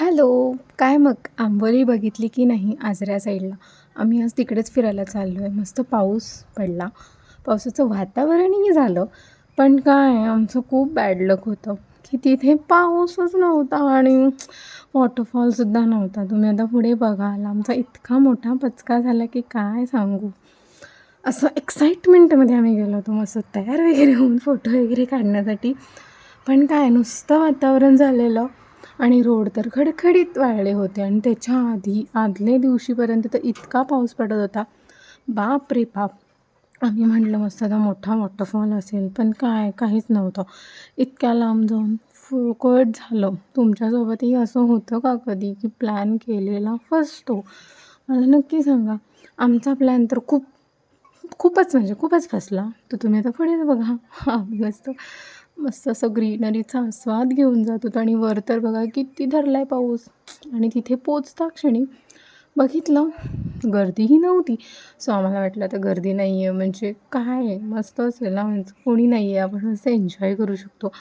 Hello काय मग? आंबोली बघितली की नाही आजऱ्या साईडला? आम्ही आज तिकडेच फिरायला चाललो आहे मस्त पाऊस पडला. पावसाचं वातावरणही झालं. पण काय आमचं खूप बॅड लक होतं. की तिथे पाऊसच नव्हता आणि वॉटरफॉलसुद्धा नव्हता. तुम्ही आता पुढे बघाल आमचा इतका मोठा पचका झाला की काय सांगू? असं एक्साइटमेंटमध्ये आम्ही गेलो होतो. मस्त तयार वगैरे होऊन फोटो वगैरे काढण्यासाठी. पण काय नुसतं वातावरण झालेलं. आणि रोड तर खडखडीत वाळले होते. आणि त्याच्या आधी आदल्या दिवशीपर्यंत तर इतका पाऊस पडत होता. बाप रे बाप. आम्ही म्हटलं मस्त आता मोठा वॉटरफॉल असेल. पण काय काहीच नव्हतं. इतक्या लांब जाऊन फुकट झालं. तुमच्यासोबतही असं होतं का कधी की प्लॅन केलेला फसतो? मला नक्की सांगा. आमचा प्लॅन तर खूप खूपच म्हणजे खूपच फसला. तर तुम्ही आता पुढेच बघा. मस्त. मस्त असं ग्रीनरीचा आस्वाद घेऊन जात होतो आणि वर तर बघा किती धरला आहे पाऊस. आणि तिथे पोचता क्षणी बघितलं गर्दीही नव्हती. सो आम्हाला वाटलं आता गर्दी नाही आहे म्हणजे काय? आहे मस्त असेल ना? म्हणजे कोणी नाही आहे आपण असं एन्जॉय करू शकतो.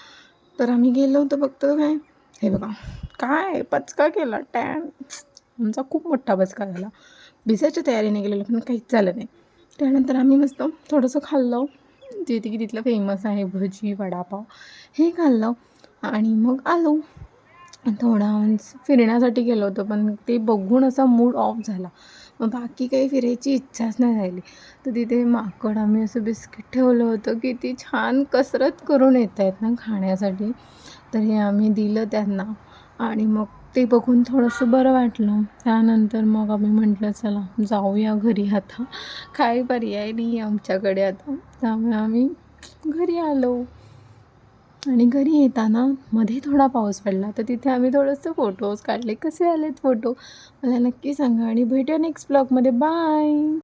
तर आम्ही गेलो होतो बघतो काय? हे बघा. काय? पचका केला. टॅन. आमचा खूप मोठा पचका झाला. भिजायच्या तयारीने गेलेलो पण काहीच झालं नाही. त्यानंतर आम्ही मस्त थोडंसं खाल्लं. जे ते की तिथलं फेमस आहे भजी वडापाव हे खाल्लं. आणि मग आलो. थोडा फिरण्यासाठी गेलो होतो पण ते बघून असा मूड ऑफ झाला. मग बाकी काही फिरायची इच्छाच नाही राहिली. तर तिथे माकड आम्ही असं बिस्किट ठेवलं होतं की ती छान कसरत करून येत आहेत ना खाण्यासाठी. तर हे आम्ही दिलं त्यांना. आणि मग ते बघून थोडंसं बरं वाटलं. त्यानंतर मग आम्ही म्हटलं चला जाऊया घरी आता. काही पर्याय नाही आहे आमच्याकडे आता. त्यामुळे आम्ही घरी आलो. आणि घरी येताना मध्ये थोडा पाऊस पडला. तर तिथे आम्ही थोडंसं फोटोज काढले. कसे आलेत फोटो मला नक्की सांगा. आणि भेटूया नेक्स्ट ब्लॉगमध्ये बाय